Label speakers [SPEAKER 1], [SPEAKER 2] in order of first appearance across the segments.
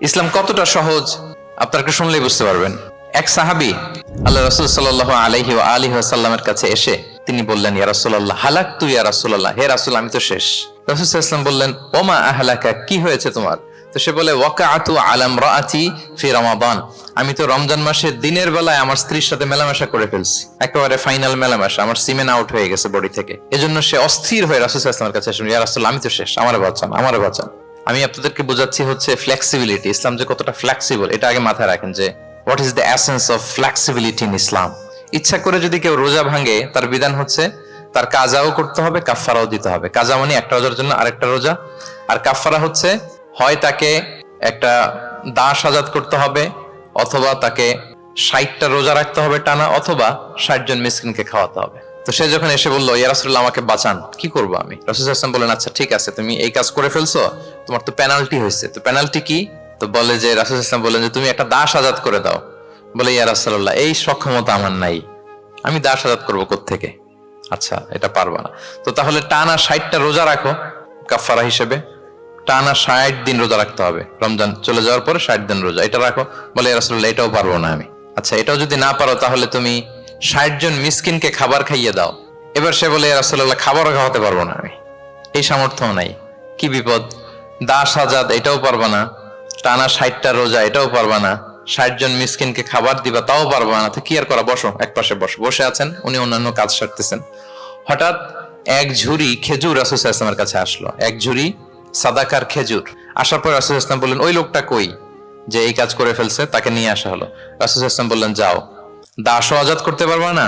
[SPEAKER 1] ইসলাম কতটা সহজ? আপনাকে শুনলেই বুঝতে পারবেন। এক সাহাবি আল্লাহ রসুল সাল্লাহ আলহি ও আলী সাল্লামের কাছে এসে তিনি বললেন, ইয়া রাসুল্লাহ হালাক তুই ইয়া রাসুল্লাহ হে রাসুল, আমি তো শেষ। রসুল ইসলাম বললেন, ওমা আহলাকা, কি হয়েছে তোমার? তো সে বলে ওয়াকা আতু আলাম রাআতি ফি রমাদান। আমি তো রমজান মাসে দিনের বেলায় আমার স্ত্রীর সাথে মেলামেশা করে ফেলছি। একেবারে ফাইনাল মেলামেশা, আমার সিমেন আউট হয়ে গেছে বডি থেকে। এজন্য সে অস্থির হয়ে রাসুল ইসলামের কাছে শুনি ইয়া রাসুল, আমি তো শেষ, আমার বাঁচান আমার বাঁচান। আমি আপনাদেরকে বোঝাচ্ছি হচ্ছে ফ্লেক্সিবিলিটি ইসলাম যে কতটা ফ্লেক্সিবল এটা আগে মাথায় রাখেন যে what is the essence of flexibility in Islam ইচ্ছা করে যদি কেউ রোজা ভাঙে, তার বিধান হচ্ছে তার কাজাও করতে হবে কাফারাও দিতে হবে। কাজা মানে একটা রোজার জন্য আরেকটা রোজা। আর কাফারা হচ্ছে, হয় তাকে একটা দাস আজাদ করতে হবে, অথবা তাকে ষাটটা রোজা রাখতে হবে টানা, অথবা ষাট জন মিসকিনকে খাওয়াতে হবে। তো সে যখন এসে বলল, ইয়া রাসুল্লাহ আমাকে বাঁচান। কি করব আমি? রাসুল হাসান বলেন আচ্ছা ঠিক আছে, তুমি এই কাজ করে ফেলছো, তোমার তো পেনাল্টি হয়েছে। তো পেনাল্টি কি? তো বলে যে, রাসুল হাসান বলেন যে, তুমি একটা দাস আজাদ করে দাও। বলে, ইয়া রাসুল্লাহ এই সক্ষমতা আমার নাই। আমি দাস আজাদ করব থেকে আচ্ছা এটা পারবা না। তো তাহলে টানা ষাটটা রোজা রাখো কাফারা হিসেবে। টানা ষাট দিন রোজা রাখতে হবে। রমজান চলে যাওয়ার পরে ষাট দিন রোজা। এটা রাখো। বলে রাসুল্লাহ এটাও পারব না আমি। আচ্ছা এটাও যদি না পারো, তাহলে তুমি ষাট জন মিসকিনকে খাবার খাইয়ে দাও। এবার সে বলে রাসুল্লাহ খাবারও খাওয়াতে পারব না আমি। এই সামর্থ্য নাই। কি বিপদ? দাস আজাদ, এটাও পারবা না। টানা ষাটটা রোজা, এটাও পারবা না। ষাট জন মিসকিনকে খাবার দিবা, তাও পারবা না। তো কি আর করা? বসো, এক পাশে বসো। বসে আছেন, উনি অন্যান্য কাজ সারতেছেন। হঠাৎ এক ঝুড়ি খেজুর রাসুল ইসলামের কাছে আসলো। এক ঝুড়ি সাদাকার খেজুর। আসার পর রাসুল ইসলাম বললেন, ওই লোকটা কই যে এই কাজ করে ফেলছে? তাকে নিয়ে আসা হলো। রাসুল ইসলাম বললেন, যাও। দাসও আজাদ করতে পারবা না,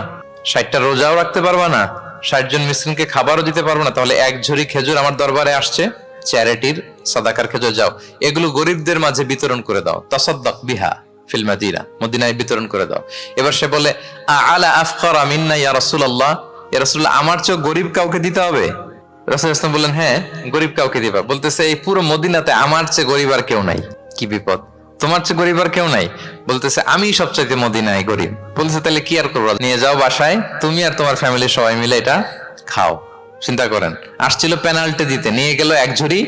[SPEAKER 1] ষাটটা রোজাও রাখতে পারবা না ষাট জন মিসকিনকে খাবারও দিতে পারব না, তাহলে এক ঝুড়ি খেজুর আমার দরবারে আসছে, চ্যারিটির সাদাকার খেজুর যাও, এগুলো গরিবদের মাঝে বিতরণ করে দাও, তসদ্দক বিহা ফিলমাদিরা মদিনায় বিতরণ করে দাও। এবার সে বলে আলা আফকর আমিন্না ইয়া রাসূলুল্লাহ ইয়া রাসূলুল্লাহ, আমার চেয়ে গরিব কাউকে দিতে হবে? রাসূল ইসলাম বললেন হ্যাঁ গরিব কাউকে দিবা বলতেছে, এই পুরো মদিনাতে আমার চেয়ে গরিব আর কেউ নাই, কি বিপদ। তোমার চেয়ে গরিব আর কেউ নাই। বলতেছে আমি সবচাইতে মদিনায় গরিব। বলতেছে, তাহলে কি আর করব? নিয়ে যাও বাসায়, তুমি আর তোমার ফ্যামিলির সবাই মিলে এটা খাও। চিন্তা করেন, আসছিল পেনাল্টি দিতে। নিয়ে গেল এক ঝুড়ি,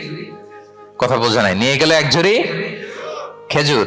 [SPEAKER 1] কথা বোঝা নাই। নিয়ে গেল এক ঝুড়ি খেজুর।